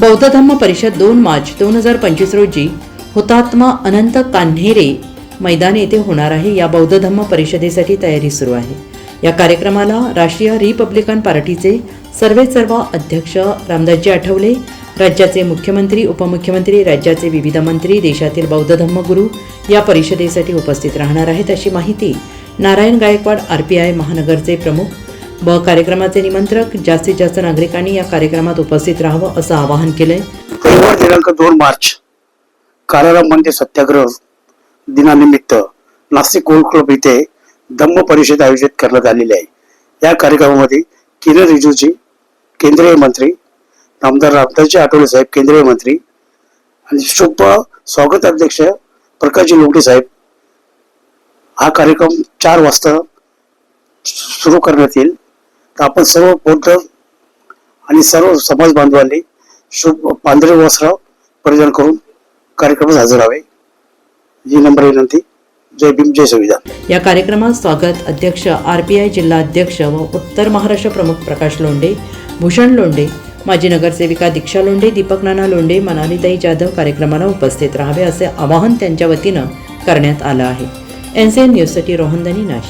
बौद्ध धम्म परिषद दोन मार्च दोन हजार पंचवीस रोजी हुतात्मा अनंत कान्हेरे मैदान येथे होणार आहे. या बौद्ध धम्म परिषदेसाठी तयारी सुरू आहे. या कार्यक्रमाला राष्ट्रीय रिपब्लिकन पार्टीचे सर्वे सर्व अध्यक्ष रामदासजी आठवले राज्याचे मुख्यमंत्री उपमुख्यमंत्री राज्याचे विविध मंत्री देशातील बौद्ध धम्मगुरू या परिषदेसाठी उपस्थित राहणार आहेत अशी माहिती Narayan Gaikwad R P I महानगरचे प्रमुख व कार्यक्रमाचे निमंत्रक जास्तीत जास्त नागरिकांनी या कार्यक्रमात उपस्थित राहावं असं आवाहन केलंय. रविवार दिनांक दोन मार्च काराराम मंदिर सत्याग्रह दिनानिमित्त नाशिक गोल्ड क्लब इथे धम्म परिषद आयोजित करण्यात आलेली आहे. या कार्यक्रमामध्ये किरण रिजूजी केंद्रीय मंत्री नामदार रामदासजी आठवले साहेब केंद्रीय मंत्री आणि शुभ स्वागत अध्यक्ष प्रकाशजी लोमटे साहेब. हा कार्यक्रम चार वाजता सुरू करण्यात येईल. तर आपण सर्व बौद्ध आणि सर्व समाज बांधवांनी शुभ पांढरे वस्त्र परिधान करून कार्यक्रमात हजर राहावे ही नंबर विनंती. जय भीम जय संविधान. या कार्यक्रमात स्वागत. अध्यक्ष आर पी आय जिल्हा अध्यक्ष व उत्तर महाराष्ट्र प्रमुख प्रकाश लोंढे भूषण लोंढे माजी नगरसेविका दीक्षा लोंढे दीपक नाना लोंढे मनालीताई जाधव कार्यक्रमाला उपस्थित राहावे असे आवाहन त्यांच्या वतीनं करण्यात आलं आहे. एन सी एन न्यूजसाठी रोहनदनी नाशिक.